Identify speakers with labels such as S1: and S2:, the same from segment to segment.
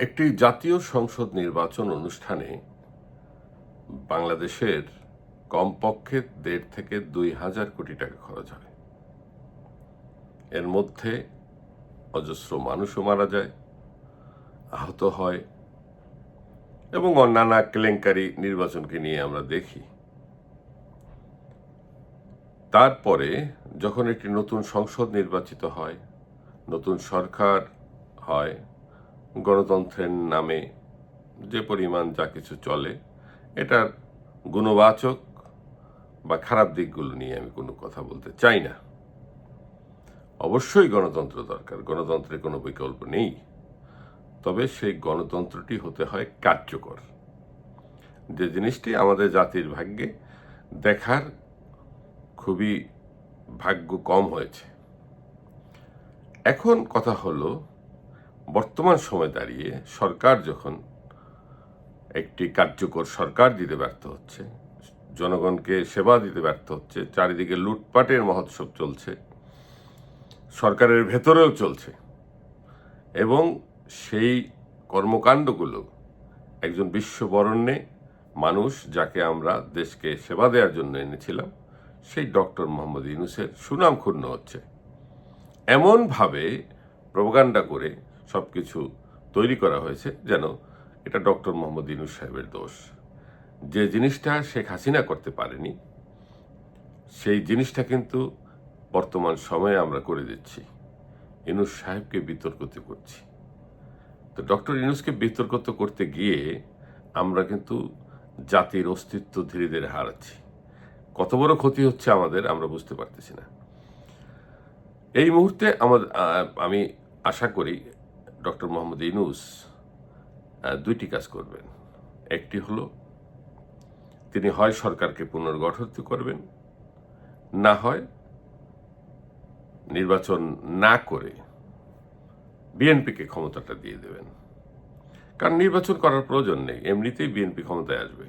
S1: একটি জাতীয় সংসদ নির্বাচন অনুষ্ঠানে বাংলাদেশের কমপক্ষে দেড় থেকে দুই হাজার কোটি টাকা খরচ হয়। এর মধ্যে অজস্র মানুষও মারা যায়, আহত হয় এবং অন্যান্য কেলেঙ্কারি নির্বাচনকে নিয়ে আমরা দেখি। তারপরে যখন একটি নতুন সংসদ নির্বাচিত হয়, নতুন সরকার হয় গণতন্ত্রের নামে যে পরিমাণ যা কিছু চলে, এটার গুণবাচক বা খারাপ দিকগুলো নিয়ে আমি কোনো কথা বলতে চাই না। অবশ্যই গণতন্ত্র দরকার, গণতন্ত্রের কোনো বিকল্প নেই। তবে সেই গণতন্ত্রটি হতে হয় কার্যকর। যে জিনিসটি আমাদের জাতির ভাগ্যে দেখার খুবই ভাগ্য কম হয়েছে। এখন কথা হলো বর্তমান সময় দাঁড়িয়ে সরকার যখন একটি কার্যকর সরকার দিতে ব্যর্থ হচ্ছে, জনগণকে সেবা দিতে ব্যর্থ হচ্ছে, চারিদিকে লুটপাটের মহোৎসব চলছে, সরকারের ভেতরেও চলছে, এবং সেই কর্মকাণ্ডগুলো একজন বিশ্ববরণ্যে মানুষ যাকে আমরা দেশকে সেবা দেওয়ার জন্য এনেছিলাম, সেই ডক্টর মোহাম্মদ ইউনুসের সুনাম ক্ষুণ্ণ হচ্ছে। এমনভাবে প্রোপাগান্ডা করে সব কিছু তৈরি করা হয়েছে যেন এটা ডক্টর মোহাম্মদ ইনুস সাহেবের দোষ। যে জিনিসটা শেখ হাসিনা করতে পারেনি, সেই জিনিসটা কিন্তু বর্তমান সময়ে আমরা করে দিচ্ছি। ইনুস সাহেবকে বিতর্কিত করছি। তো ডক্টর ইনুসকে বিতর্কিত করতে গিয়ে আমরা কিন্তু জাতির অস্তিত্ব ধীরে ধীরে হারাচ্ছি। কত বড় ক্ষতি হচ্ছে আমাদের আমরা বুঝতে পারতেছি না। এই মুহূর্তে আমাদের আমি আশা করি ডক্টর মোহাম্মদ ইনুস দুইটি কাজ করবেন। একটি হলো, তিনি হয় সরকারকে পুনর্গঠিত করবেন, না হয় নির্বাচন না করে বিএনপিকে ক্ষমতাটা দিয়ে দেবেন। কারণ নির্বাচন করার প্রয়োজন নেই, এমনিতেই বিএনপি ক্ষমতায় আসবে।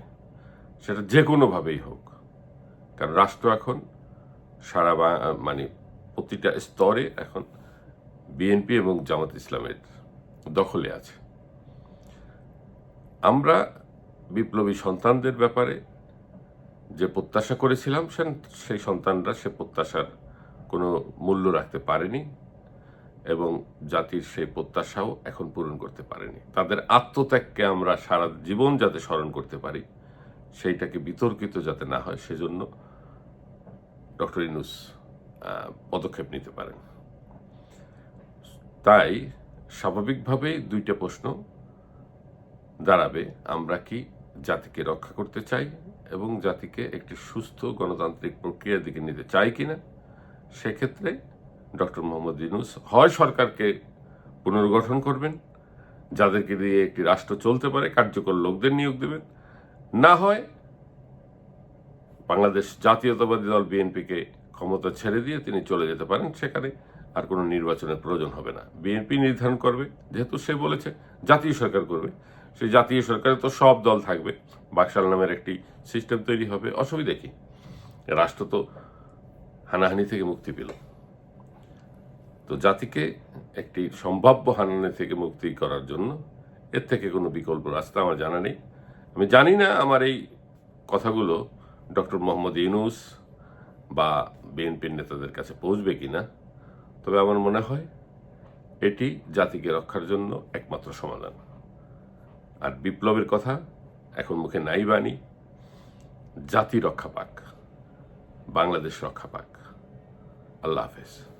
S1: সেটা যে কোনোভাবেই হোক। কারণ রাষ্ট্র এখন সারা মানে প্রতিটা স্তরে এখন বিএনপি এবং জামাত ইসলামের দখলে আছে। আমরা বিপ্লবী সন্তানদের ব্যাপারে যে প্রত্যাশা করেছিলাম সেই সন্তানরা সে প্রত্যাশার কোনো মূল্য রাখতে পারেনি এবং জাতির সেই প্রত্যাশাও এখন পূরণ করতে পারেনি। তাদের আত্মত্যাগকে আমরা সারা জীবন যাতে স্মরণ করতে পারি, সেইটাকে বিতর্কিত যাতে না হয়, সেজন্য ডক্টর ইনুস পদক্ষেপ নিতে পারেন। তাই স্বাভাবিকভাবেই দুইটা প্রশ্ন দাঁড়াবে। আমরা কি জাতিকে রক্ষা করতে চাই এবং জাতিকে একটি সুস্থ গণতান্ত্রিক প্রক্রিয়ার দিকে নিতে চাই কিনা? সেক্ষেত্রে ডক্টর মোহাম্মদ ইউনুস হয় সরকারকে পুনর্গঠন করবেন, যাদেরকে দিয়ে একটি রাষ্ট্র চলতে পারে, কার্যকর লোকদের নিয়োগ দেবেন। না হয় বাংলাদেশ জাতীয়তাবাদী দল বিএনপিকে ক্ষমতা ছেড়ে দিয়ে তিনি চলে যেতে পারেন সেখানে আর কোনো নির্বাচনের প্রয়োজন হবে না। বিএনপি নির্ধারণ করবে, যেহেতু সে বলেছে জাতীয় সরকার করবে। সেই জাতীয় সরকারে তো সব দল থাকবে, বাকশাল নামের একটি সিস্টেম তৈরি হবে, অসুবিধা কি? রাষ্ট্র তো হানাহানি থেকে মুক্তি পেল। তো জাতিকে একটি সম্ভাব্য হানাহানি থেকে মুক্তি করার জন্য এর থেকে কোনো বিকল্প রাস্তা আমার জানা নেই। আমি জানি না আমার এই কথাগুলো ডক্টর মোহাম্মদ ইউনুস বা বিএনপির নেতাদের কাছে পৌঁছবে কিনা। তবে আমার মনে হয় এটি জাতিকে রক্ষার জন্য একমাত্র সমাধান। আর বিপ্লবের কথা এখন মুখে নাই বাণী। জাতি রক্ষা পাক, বাংলাদেশ রক্ষা পাক। আল্লাহ হাফেজ।